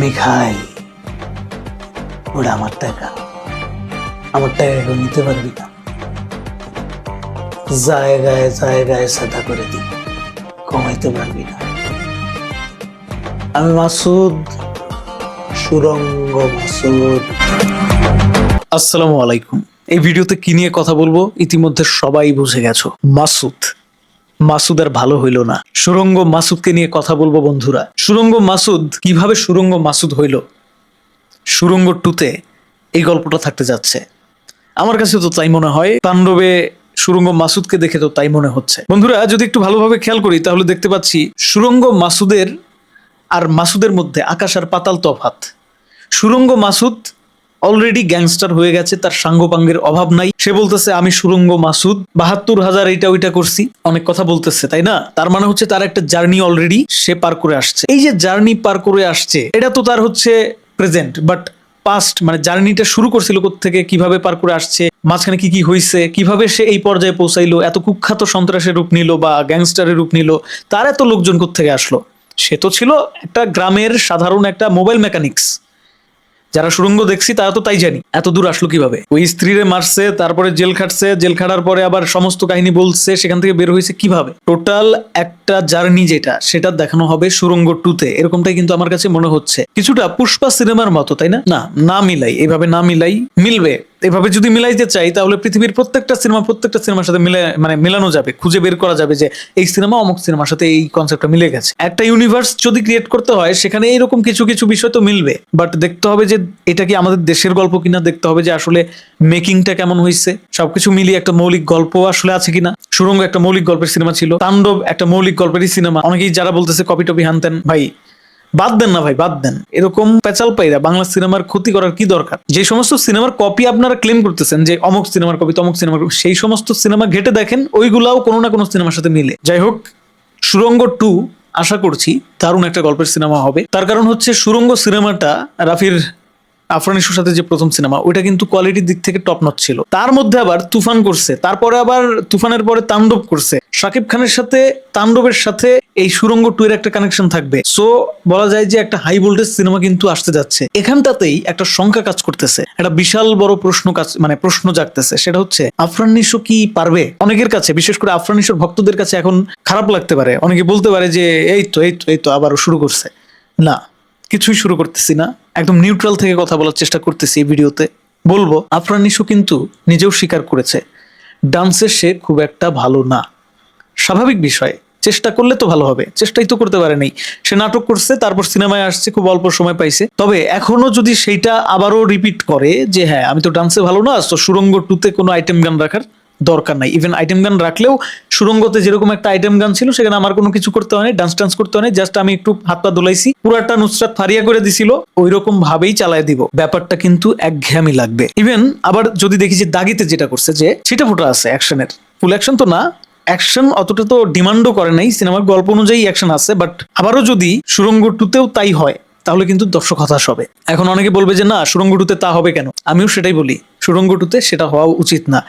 মিখাই ওটা আমার টাকা। আমার টাকা নিতে পারবি না। জায়গায় জায়গায় সাদা করে দিই কমাইতে পারবি না। আমি মাসুদ, সুরঙ্গ মাসুদ। আসসালামু আলাইকুম। এই ভিডিওতে কি নিয়ে কথা বলব? ইতিমধ্যে সবাই বুঝে গেছো, মাসুদ। মাসুদ আর ভালো হইল না। সুরঙ্গ মাসুদকে নিয়ে কথা বলব বন্ধুরা। সুরঙ্গ মাসুদ কীভাবে সুরঙ্গ মাসুদ হইল? সুরঙ্গ টুতে এই গল্পটা থাকতে যাচ্ছে। আমার কাছে তো তাই মনে হয়, তাণ্ডবে সুরঙ্গ মাসুদকে দেখে তো তাই মনে হচ্ছে। বন্ধুরা, যদি একটু ভালোভাবে খেয়াল করি, তাহলে দেখতে পাচ্ছি সুরঙ্গ মাসুদের আর মাসুদের মধ্যে আকাশ আর পাতাল তফাত সুরঙ্গ মাসুদ অলরেডি গ্যাংস্টার হয়ে গেছে, তার সাঙ্গপাঙ্গের অভাব নাই। সে বলতেছে, আমি সুরঙ্গ মাসুদ। বাহাত্তর হাজার এইটা ওইটা করছি। অনেক কথা বলতেছে, তাই না? তার মানে হচ্ছে তার একটা জার্নি অলরেডি সে পার করে আসছে। এই যে জার্নি পার করে আসছে, এটা তো তার হচ্ছে প্রেজেন্ট বাট পাস্ট মানে জার্নিটা শুরু করছিল থেকে কীভাবে পার করে আসছে, মাঝখানে কি কি হয়েছে কীভাবে সে এই পর্যায়ে পৌঁছাইলো, এত কুখ্যাত সন্ত্রাসের রূপ নিল বা গ্যাংস্টারের রূপ নিল, তার এত লোকজন থেকে আসলো? সে তো ছিল একটা গ্রামের সাধারণ একটা মোবাইল মেকানিক্স যারা সুরঙ্গ দেখছি, তারা তো তাই জানি। এত দূর আসলো কীভাবে? ওই স্ত্রীরে মারছে, তারপরে জেল খাটছে, জেল খাটার পরে আবার সমস্ত কাহিনী বলছে, সেখান থেকে বের হয়েছে কীভাবে? টোটাল একটা জার্নি যেটা, সেটা দেখানো হবে সুরঙ্গ টুতে এরকমটাই কিন্তু আমার কাছে মনে হচ্ছে। কিছুটা পুষ্পা সিনেমার মতো, তাই না? না না মিলাই। এভাবে না মিলাই মিলবে। এভাবে যদি মিলাইতে চাই, তাহলে পৃথিবীর প্রত্যেকটা সিনেমা প্রত্যেকটা সিনেমার সাথে মিলে মানে মেলানো যাবে, খুঁজে বের করা যাবে যে এই সিনেমা অমুক সিনেমার সাথে এই কনসেপ্টটা মিলে গেছে। একটা ইউনিভার্স যদি ক্রিয়েট করতে হয়, সেখানে এইরকম কিছু কিছু বিষয় তো মিলবে। বাট দেখতে হবে যে এটা কি আমাদের দেশের গল্প কিনা, দেখতে হবে যে আসলে মেকিংটা কেমন হয়েছে সবকিছু মিলিয়ে একটা মৌলিক গল্প আসলে আছে কিনা। সুরঙ্গ একটা মৌলিক গল্পের সিনেমা ছিল, তাণ্ডব একটা মৌলিক গল্পেরই সিনেমা। অনেকেই যারা বলতেছে কপি টপি হানতেন। ভাই বাদ দেন না ভাই, বাদ দেন। এরকম পেঁচাল পাইরা বাংলা সিনেমার ক্ষতি করার কি দরকার? যে সমস্ত সিনেমার কপি আপনারা ক্লেম করতেছেন, যে অমুক সিনেমার কপি তমুক সিনেমার কপি সেই সমস্ত সিনেমা ঘেটে দেখেন, ওইগুলাও কোনো না কোনো সিনেমার সাথে মিলে। যাই হোক, সুরঙ্গ টু, আশা করছি, দারুণ একটা গল্পের সিনেমা হবে। তার কারণ হচ্ছে সুরঙ্গ সিনেমাটা রাফির আফরান সাথে যে প্রথম সিনেমা, ওইটা কিন্তু কোয়ালিটির দিক থেকে টপ নট ছিল। তার মধ্যে আবার তুফান করছে, তারপরে আবার তুফানের পরে তাণ্ডব করছে। শাকিব খানের সাথে তাণ্ডবের সাথে এই সুরঙ্গ টু এর একটা কানেকশন থাকবে। সো বলা যায় যে একটা হাই ভোল্টেজ সিনেমা কিন্তু আসতে যাচ্ছে। এখানটাতেই একটা সংখ্যা কাজ করতেছে। একটা বিশাল বড় প্রশ্ন কাজ মানে প্রশ্ন জাগতেছে। সেটা হচ্ছে, আফরান কি পারবে? অনেকের কাছে, বিশেষ করে আফরান ভক্তদের কাছে এখন খারাপ লাগতে পারে। অনেকে বলতে পারে যে, এই তো এই তো এই তো আবার শুরু করছে। না। কিছুই শুরু করতেছি না। একদম নিউট্রাল থেকে কথা বলার চেষ্টা করতেছি এই ভিডিওতে। বলব, আফরান নিশু কিন্তু নিজেও স্বীকার করেছে ডান্সে সে খুব একটা ভালো না। স্বাভাবিক বিষয়, চেষ্টা করলে তো ভালো হবে, চেষ্টাই তো করতে পারে নাই সে নাটক করছে, তারপর সিনেমায় আসছে, খুব অল্প সময় পাইছে। তবে এখনও যদি সেইটা আবারও রিপিট করে যে হ্যাঁ আমি তো ডান্সে ভালো না তো সুরঙ্গ টুতে কোনো আইটেম গান রাখার দরকার নাই। ইভেন আইটেম গান রাখলেও সুরঙ্গতে যেরকম একটা আইটেম গান ছিল, সেখানে আমার কোনো কিছু করতে হয় ডান্স টান্স করতে হয় জাস্ট আমি একটু হাত পা দোলাইছি। পুরাটা নুসরাত ফারিয়া করে দিছিল ওই রকম ভাবেই চালায় দিব। ব্যাপারটা কিন্তু একঘেয়ামি লাগবে। ইভেন আবার যদি দেখি যে দাগিতে যেটা করছে যে ছিটা ফোটা আছে অ্যাকশনের ফুল অ্যাকশন তো না অ্যাকশন অতটা তো ডিমান্ডও করে নাই, সিনেমার গল্প অনুযায়ী অ্যাকশন আছে বাট আবারও যদি সুরঙ্গ টুতেও তাই হয় তাহলে কিন্তু দর্শক হতাশ হবে। এখন অনেকে বলবে যে, না সুরঙ্গ টুতে তা হবে কেন? আমিও সেটাই বলি সুরঙ্গ টুতে সেটা হওয়া উচিত না।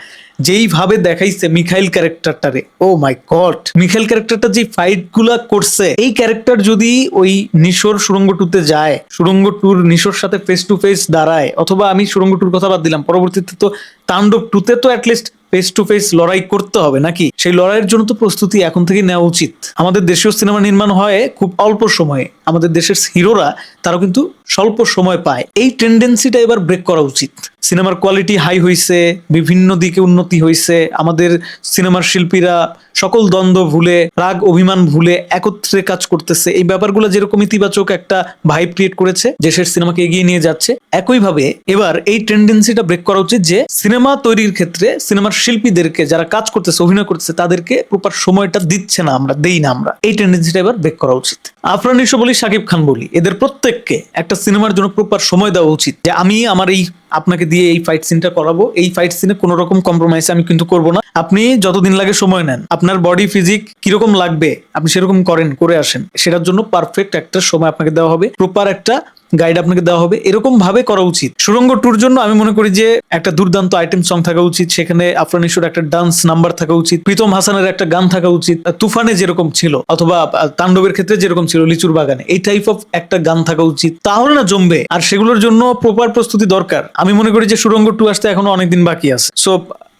যেইভাবে দেখাইছে মিখাইল ক্যারেক্টারটারে, ও মাই গড! মিখাইল ক্যারেক্টারটা যে ফাইটগুলা করছে, এই ক্যারেক্টার যদি ওই নিশোর সুরঙ্গ টুতে যায় সুরঙ্গ টুর নিশোর সাথে ফেস টু ফেস দাঁড়ায়, অথবা আমি সুরঙ্গ টুর কথা বাদ দিলাম, পরবর্তীতে তো তাণ্ডব টুতে তো অ্যাটলিস্ট ফেস টু ফেস লড়াই করতে হবে, নাকি? সেই লড়াইয়ের জন্য তো প্রস্তুতি এখন থেকে নেওয়া উচিত। আমাদের দেশীয় সিনেমা নির্মাণ হয় খুব অল্প সময়ে। আমাদের দেশের হিরোরা তারা কিন্তু স্বল্প সময় পায়। এই টেন্ডেন্সিটা এবার ব্রেক করা উচিত। সিনেমার কোয়ালিটি হাই হয়েছে বিভিন্ন দিকে উন্নতি হয়েছে আমাদের সিনেমার শিল্পীরা সকল দ্বন্দ্ব ভুলে, রাগ, অভিমান ভুলে একত্রে কাজ করতেছে। এই ব্যাপারগুলো যেরকম ইতিবাচক একটা ভাইব ক্রিয়েট করেছে, দেশের সিনেমাকে এগিয়ে নিয়ে যাচ্ছে, একইভাবে এবার এই টেন্ডেন্সিটা ব্রেক করা উচিত যে, সিনেমা তৈরির ক্ষেত্রে সিনেমার শিল্পীদেরকে যারা কাজ করতেছে, অভিনয় করতেছে তাদেরকে প্রপার সময়টা দিচ্ছে না আমরা, দেই না আমরা। এই টেন্ডেন্সিটা এবার ব্রেক করা উচিত। আফরান নিশো বলি শাকিব খান বলি, এদের প্রত্যেককে একটা সিনেমার জন্য প্রপার সময় দেওয়া উচিত। যে আমি আমার এই, আপনাকে দিয়ে এই ফাইট সিনটা করাবো, এই ফাইট সিনে কোনো রকম কম্প্রোমাইজ আমি কিন্তু করব না। আপনি যতদিন লাগে সময় নেন। আপনার বডি ফিজিক কীরকম লাগবে, আপনি সেরকম করেন, করে আসেন। সেটার জন্য পারফেক্ট একটা সময় আপনাকে দেওয়া হবে। প্রপার একটা গাইড আপনাকে দেওয়া হবে। এরকম ভাবে করা উচিত। সুরঙ্গ ট্যুর জন্য আমি মনে করি যে একটা দুর্দান্ত আইটেম সং থাকা উচিত। সেখানে আফরান ইস্যুর একটা ডান্স নাম্বার থাকা উচিত। প্রীতম হাসানের একটা গান থাকা উচিত। তুফানে যেরকম ছিল, অথবা তাণ্ডবের ক্ষেত্রে যেরকম ছিল, লিচুর বাগানে, এই টাইপ অফ একটা গান থাকা উচিত। তাহলে না জমবে। আর সেগুলোর জন্য প্রপার প্রস্তুতি দরকার। আমি মনে করি যে সুরঙ্গ টু আসতে এখনও অনেকদিন বাকি আছে। সো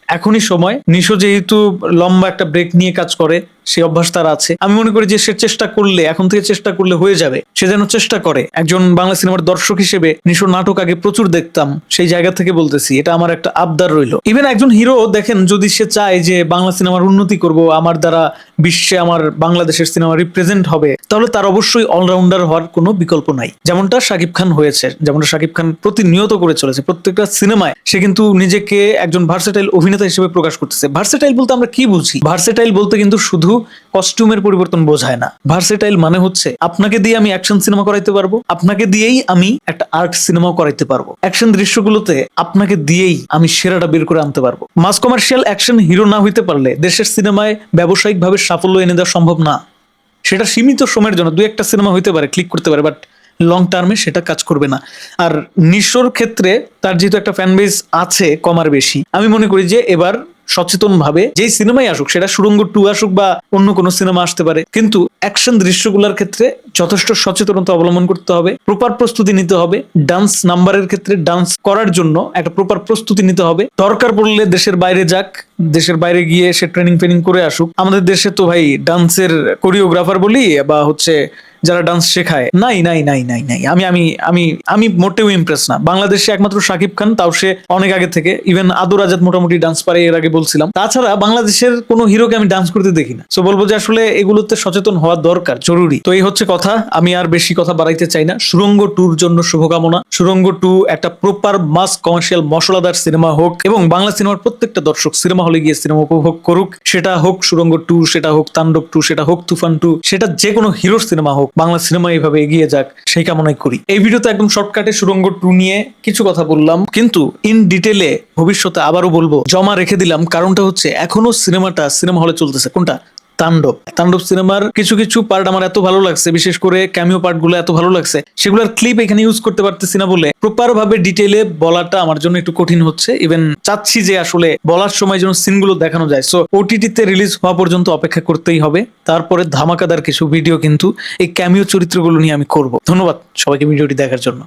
এখনই সময়। নিশো যেহেতু লম্বা একটা ব্রেক নিয়ে কাজ করে সেই অভ্যাস তার আছে। আমি মনে করি যে সে চেষ্টা করলে, এখন থেকে চেষ্টা করলে হয়ে যাবে। সে যেন চেষ্টা করে। একজন বাংলা সিনেমার দর্শক হিসেবে নিশোর নাটক আগে প্রচুর দেখতাম, সেই জায়গা থেকে বলতেছি, এটা আমার একটা আবদার রইল। ইভেন একজন হিরো দেখেন, যদি সে চায় যে বাংলা সিনেমার উন্নতি করব, আমার দ্বারা বিশ্বে আমার বাংলাদেশের সিনেমা রিপ্রেজেন্ট হবে, তাহলে তার অবশ্যই অলরাউন্ডার হওয়ার কোনো বিকল্প নাই। যেমনটা শাকিব খান হয়েছে, যেমনটা শাকিব খান প্রতিনিয়ত করে চলেছে, প্রত্যেকটা সিনেমায় সে কিন্তু নিজেকে একজন ভার্সেটাইল অভিনেতা হিসেবে প্রকাশ করতেছে। ভার্সেটাইল বলতে আমরা কি বুঝি? ভার্সেটাইল বলতে কিন্তু শুধু কস্টিউমের পরিবর্তন বোঝায় না। ভার্সেটাইল মানে হচ্ছে আপনাকে দিয়ে আমি অ্যাকশন সিনেমা করাইতে পারব, আপনাকে দিয়েই আমি একটা আর্ট সিনেমাও করাইতে পারব। অ্যাকশন দৃশ্যগুলোতে আপনাকে দিয়েই আমি সেরাটা বের করে আনতে পারব। মাস কমার্শিয়াল অ্যাকশন হিরো না হইতে পারলে দেশের সিনেমায় ব্যবসায়িকভাবে সাফল্য এনে দেওয়া সম্ভব না। সেটা সীমিত সময়ের জন্য দু একটা সিনেমা হইতে পারে ক্লিক করতে পারে বাট লং টার্মে সেটা কাজ করবে না। আর নিশোর ক্ষেত্রে তার যেহেতু একটা ফ্যান বেস আছে কমার বেশি, আমি মনে করি যে এবার সচেতন ভাবে যেই সিনেমাই আসুক, সেটা সুরঙ্গ টু আসুক বা অন্য কোনো সিনেমা আসতে পারে, কিন্তু অ্যাকশন দৃশ্যগুলোর ক্ষেত্রে যথেষ্ট সচেতনতা অবলম্বন করতে হবে প্রপার প্রস্তুতি নিতে হবে ডান্স নাম্বারের ক্ষেত্রে ডান্স করার জন্য একটা প্রপার প্রস্তুতি নিতে হবে, দরকার পড়লে দেশের বাইরে যাক দেশের বাইরে গিয়ে সে ট্রেনিং ফেনিং করে আসুক। আমাদের দেশে তো ভাই ডান্সের কোরিওগ্রাফার বলি, বা হচ্ছে যারা ডান্স শেখায়, নাই নাই নাই নাই নাই। আমি আমি আমি আমি মোটেও ইমপ্রেস না। বাংলাদেশে একমাত্র শাকিব খান, তাও সে অনেক আগে থেকে। ইভেন আদর আজাদ মোটামুটি ডান্স পারে, এর আগে বলছিলাম। তাছাড়া বাংলাদেশের কোনো হিরোকে আমি ডান্স করতে দেখি না। সো বলব যে আসলে এগুলোতে সচেতন হওয়া দরকার, জরুরি। তো এই হচ্ছে কথা। আমি আর বেশি কথা বাড়াইতে চাই না। সুরঙ্গ টুর জন্য শুভকামনা। সুরঙ্গ টু একটা প্রপার মাস কমার্শিয়াল মশলাদার সিনেমা হোক, এবং বাংলা সিনেমার প্রত্যেকটা দর্শক সিনেমা হলে গিয়ে সিনেমা উপভোগ করুক, সেটা হোক সুরঙ্গ টু, সেটা হোক তাণ্ডব টু, সেটা হোক তুফান টু, সেটা যে কোনো হিরোর সিনেমা হোক, বাংলা সিনেমা এইভাবে এগিয়ে যাক, সেই কামনাই করি। এই ভিডিওতে একদম শর্টকাটে সুরঙ্গ টু নিয়ে কিছু কথা বললাম, কিন্তু ইন ডিটেলে ভবিষ্যতে আবারও বলব, জমা রেখে দিলাম, কারণটা হচ্ছে এখনও সিনেমাটা সিনেমা হলে চলতেছে। কোনটা? তাণ্ডব। তাণ্ডব সিনেমার কিছু কিছু পার্ট আমার এত ভালো লাগছে, বিশেষ করে ক্যামিও পার্টগুলো এত ভালো লাগছে। সেগুলোর ক্লিপ এখানে ইউজ করতে পারতেছি না বলে প্রপার ভাবে ডিটেলে বলাটা আমার জন্য একটু কঠিন হচ্ছে। ইভেন চাচ্ছি যে আসলে বলার সময় যেন সিনগুলো দেখানো যায়। সো ওটিটিতে রিলিজ হওয়া পর্যন্ত অপেক্ষা করতেই হবে। তারপরে ধামাকাদার কিছু ভিডিও কিন্তু এই ক্যামিও চরিত্রগুলো নিয়ে আমি করব। ধন্যবাদ সবাইকে ভিডিওটি দেখার জন্য।